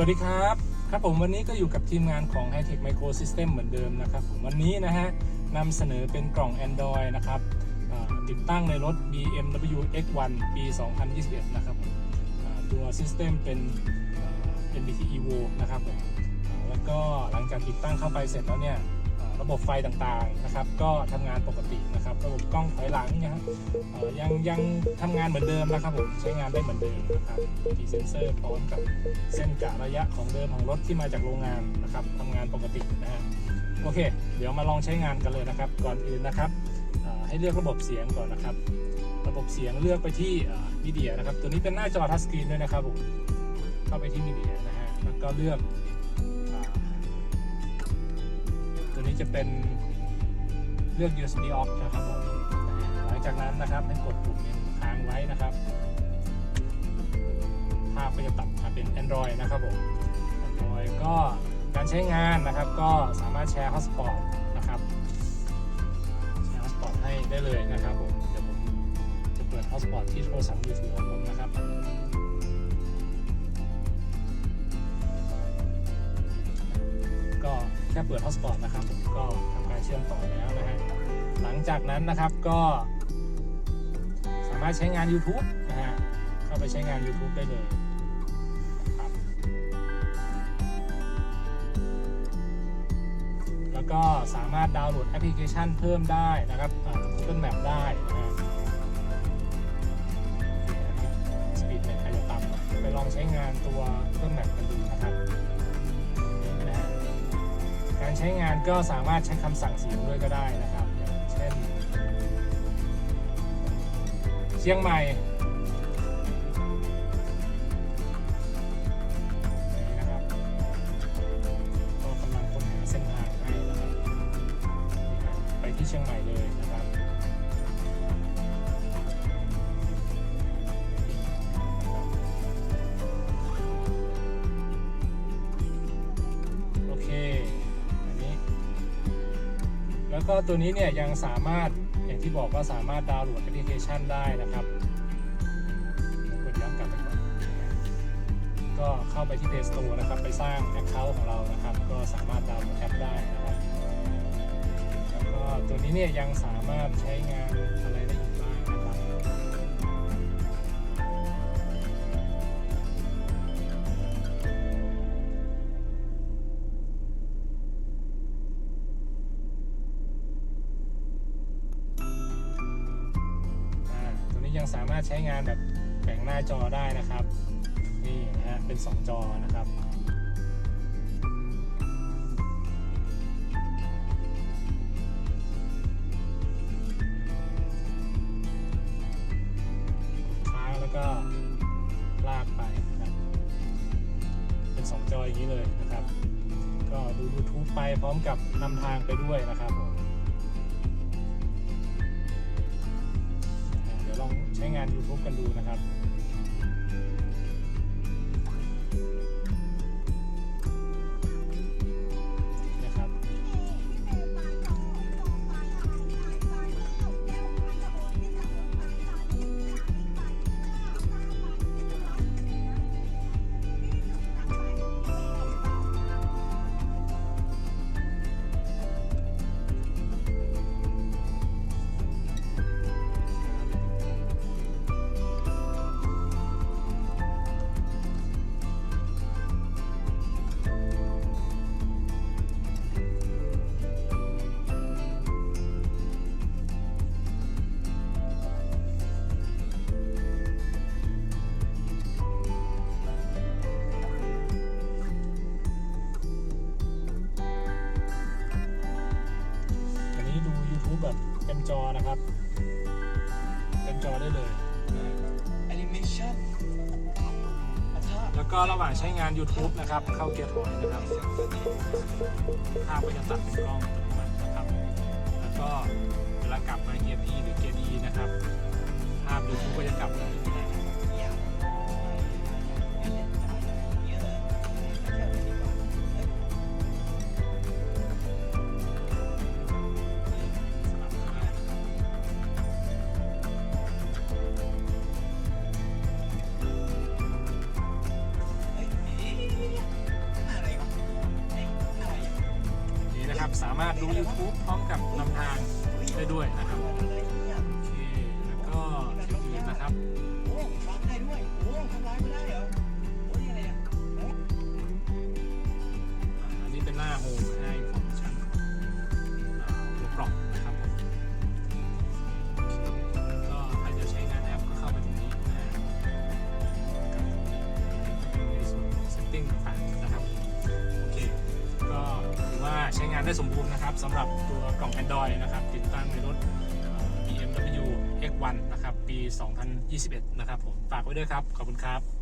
วัสดีครับ ครับผมวันนี้ก็อยู่กับทีมงานของ Hightech Micro System เหมือนเดิมนะครับผมวันนี้นะฮะนำเสนอเป็นกล่อง Android นะครับติดตั้งในรถ BMW X1 ปี 2021 นะครับผมตัว System เป็น NBT Evo นะครับผมแล้วก็หลังจากติดตั้งเข้าไปเสร็จแล้วเนี่ย ระบบไฟต่างๆนะครับ ก็ทำงานปกตินะครับ ระบบกล้องถอยหลังนยฮะเอ่อยังยังทำงานเหมือนเดิมนะครับผมใช้งานได้เหมือนเดิมนะครับมีเซ็นเซอร์พร้อมกับเส้นกะระยะของเดิมของรถที่มาจากโรงงานนะครับทำงานปกตินะฮะโอเค เดี๋ยวมาลองใช้งานกันเลยนะครับ ก่อนอื่นนะครับให้เลือกระบบเสียงก่อนนะครับ ระบบเสียงเลือกไปที่มีเดียนะครับ ตัวนี้เป็นหน้าจอทัชสกรีนด้วยนะครับผมเข้าไปที่มีเดียนะฮะแล้วก็เลือก จะเป็นเลือก USB off นะครับผมหลังจากนั้นนะครับให้กดปุ่มเมนูค้างไว้นะครับ ภาพก็จะตัดมาเป็น Android นะครับผม Android ก็การใช้งานนะครับก็สามารถแชร์ Hotspot นะครับแชร์ Hotspot ให้ได้เลยนะครับผม เดี๋ยวผมจะเปิด Hotspot ที่โทรศัพท์มือถือของผมนะครับ ค่เปิด Hotspot นะครับผมก็ทำการเชื่อมต่อแล้วนะฮะหลังจากนั้นนะครับก็สามารถใช้งาน YouTube นะฮะเข้าไปใช้งาน YouTube ได้เลยครับแล้วก็สามารถดาวน์โหลดแอปพลิเคชันเพิ่มได้นะครับอ่า Google Map ได้นะฮะสปีดเน็ตอาจจะต่ำไปลองใช้งานตัว Google Map กันดูนะครับ ใช้งานก็สามารถใช้คำสั่งเสียงด้วยก็ได้นะครับอย่างเช่น เชียงใหม่ แล้วก็ตัวนี้เนี่ยยังสามารถอย่างที่บอกว่าสามารถดาวน์โหลดแอปพลิเคชันได้นะครับกดย้อนกลับไปก่อนก็เข้าไปที่ Play Store นะครับ ไปสร้าง Account ของเรานะครับ ก็สามารถดาวน์โหลดแอปได้นะครับ แล้วก็ตัวนี้เนี่ยยังสามารถใช้งานอะไรได้ ยังสามารถใช้งานแบบแบ่งหน้าจอได้นะครับ นี่นะฮะเป็น 2 จอนะครับค้างแล้วก็ลากไปนะครับ เป็น 2 จออย่างนี้เลยนะครับ ก็ดู YouTube ไปพร้อมกับนำทางไปด้วยนะครับผม ใช้งาน YouTube กันดูนะครับนะครับ แบบเต็มจอนะครับ เต็มจอได้เลยนะแอนิเมชันอัธาแล้วก็ระหว่างใช้งาน YouTube นะครับ เข้าเกียร์ถอยนะครับภาพก็จะตัดเป็นกล้องอัตโนมัตินะครับ แล้วก็เวลากลับมาเกียร์ P หรือเกียร์ D นะครับ ภาพ YouTube ก็จะกลับมาที่นี่ับสามารถดู YouTube พร้อมกับนำทางได้ด้วยนะครับโอเคแล้วก็ที่อื่นนะครับ โอ้ฟังได้ด้วย โอ้ทำร้ายไม่ได้เหรอ ได้สมบูรณ์นะครับสำหรับตัวกล่อง Android นะครับ ติดตั้งในรถ BMW X1 นะครับ ปี 2021 นะครับผม ฝากไว้ด้วยครับ ขอบคุณครับ